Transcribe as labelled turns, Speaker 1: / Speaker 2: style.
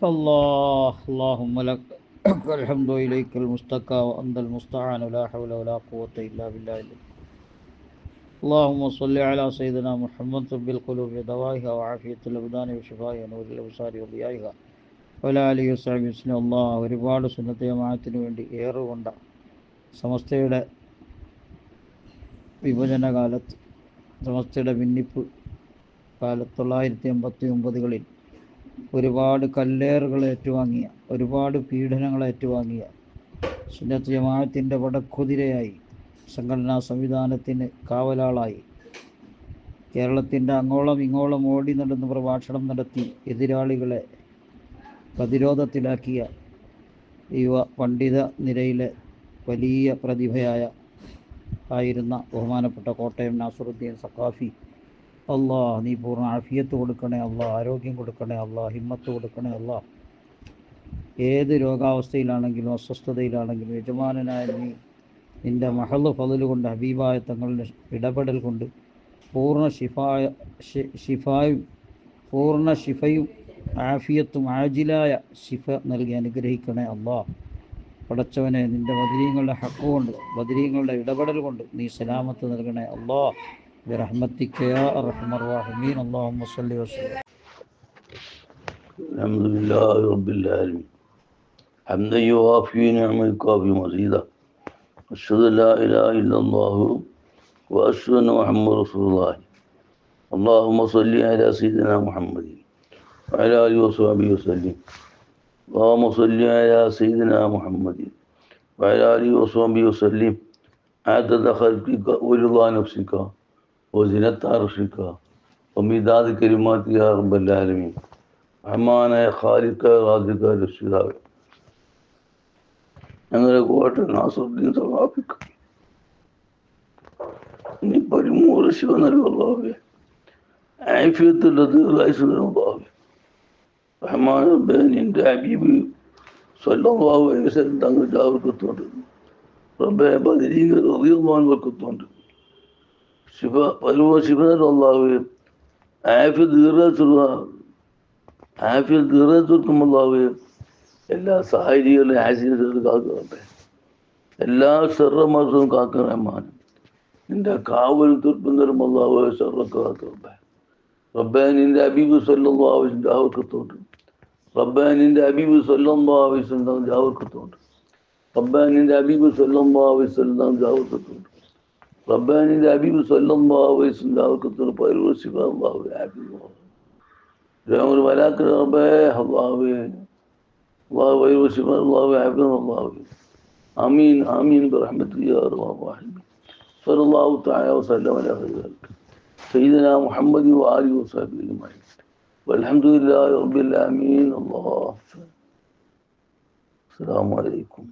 Speaker 1: الله اللهم لك الحمد إليك المستكى وأنت المستعان لا حول ولا قوة إلا بالله اللهم صل على سيدنا محمد طب القلوب دوائها وعافية الأبدان وشفائها نور الأبصار وضيائها ولا آله وصحبه وسلم الله ഒരുപാട് സുന്നത്ത് ജമാഅത്തിന് വേണ്ടി ഏറുകൊണ്ട സമസ്തയുടെ വിഭജന കാലത്ത് സമസ്തയുടെ ഭിന്നിപ്പ് കാലത്ത് തൊള്ളായിരത്തി എൺപത്തി ഒമ്പതുകളിൽ ഒരുപാട് കല്ലേറുകൾ ഏറ്റുവാങ്ങിയ ഒരുപാട് പീഡനങ്ങൾ ഏറ്റുവാങ്ങിയ സുന്നത്ത് ജമാഅത്തിന്റെ വടക്കുതിരയായി സംഘടനാ സംവിധാനത്തിന് കാവലാളായി കേരളത്തിന്റെ അങ്ങോളം ഇങ്ങോളം ഓടി നടന്ന് പ്രഭാഷണം നടത്തി എതിരാളികളെ പ്രതിരോധത്തിലാക്കിയ യുവ പണ്ഡിത നിരയിലെ വലിയ പ്രതിഭയായ ആയിരുന്ന ബഹുമാനപ്പെട്ട കോട്ടയം നാസറുദ്ദീൻ സഖാഫി. അള്ളാ നീ പൂർണ ആഫിയത്ത് കൊടുക്കണേ അള്ളാ ആരോഗ്യം കൊടുക്കണേ അള്ളാ ഹിമ്മത്ത് കൊടുക്കണേ അള്ളാ ഏത് രോഗാവസ്ഥയിലാണെങ്കിലും അസ്വസ്ഥതയിലാണെങ്കിലും യജമാനനായ നീ നിന്റെ മഹൾ ഫതൽ കൊണ്ട് ഹബീബായ തങ്ങളുടെ ഇടപെടൽ കൊണ്ട് പൂർണ ഷിഫായ ഷിഫായും പൂർണ ഷിഫയും ആഫിയത്തും ആജിലായ ഷിഫ നൽകി അനുഗ്രഹിക്കണേ അള്ളാ പടച്ചവനെ നിന്റെ ബദരീങ്ങളുടെ ഹക്കുകൊണ്ട് ബദരീങ്ങളുടെ ഇടപെടൽ കൊണ്ട് നീ സലാമത്ത് നൽകണേ അള്ളാ برحمتك يا أرحم الراحمين. اللهم صل وسلم.
Speaker 2: الحمد لله رب العالمين. حمدا يوافي نعمة يكافي مزيدا. أشهد لا إله إلا الله وأشهد أن محمد رسول الله. اللهم صل على سيدنا محمد وعلى آله وصحبه وسلم. اللهم صل على سيدنا محمد وعلى آله وصحبه وسلم. عدد خلقك ورضا نفسك. وزنة عرشك ومداد كلماتك يا رب العالمين റഹ്മാനായ ഖാലിക്ക റാദിക്ക രക്ഷിതാവ് ഞങ്ങളെ കോട്ട നാസുദ്ദീൻ സമാപിക്കും ഇനി പതിമൂന്ന് ശിവ നൽകുള്ളാവേ ആഫിയത്തുള്ളത് വയസ്സുകളാവേ റഹ്മാൻ റബ്ബേ നിന്റെ ഹബീബ് സ്വല്ലല്ലാഹു അലൈഹി വസല്ലം തങ്ങൾ ജാവർക്കത്തോണ്ട് റബ്ബെ ബദരീക റളിയല്ലാഹു വർക്കത്തോണ്ട് ശിവ പരമ ശിവനർ അള്ളാഹു ആഫിയ ദീർഘ ആഫിയ ദീർഘത്തുമ്പോളാവ് എല്ലാ സാഹചര്യങ്ങളും ആസിഡ് കാക്കട്ടെ എല്ലാ സെറമാസവും കാക്കണമാൻ നിന്റെ കാവൽ തീർപ്പുന്നരുമുള്ളാവ് സെറൊക്കെ കാക്കട്ടെ റബ്ബേ നിന്റെ അബീബ് സ്വല്ലം ആവശ്യം ജാവർക്കത്തോണ്ട് റബ്ബേ നിന്റെ അബീബ് സ്വല്ലം ആവശ്യം ജാവർക്കത്തോണ്ട് റബ്ബേ നിന്റെ അബീബ് സ്വല്ലം ആവശ്യം ജാവർക്കത്തോണ്ട് റബ്ബേ നിന്റെ അബീബ് സ്വല്ലം ആവശ്യം ജാവർക്കത്തോണ്ട് പരുവശിവ അള്ളാഹു ആബിബ് جاءوا الملائكة رباه الله الله ويوسف الله وعبد الله آمين آمين برحمتك يا أرحم الراحمين صلى الله تعالى وسلم على خير ذلك سيدنا محمد وآله وصحبه أجمعين والحمد لله رب العالمين الله السلام عليكم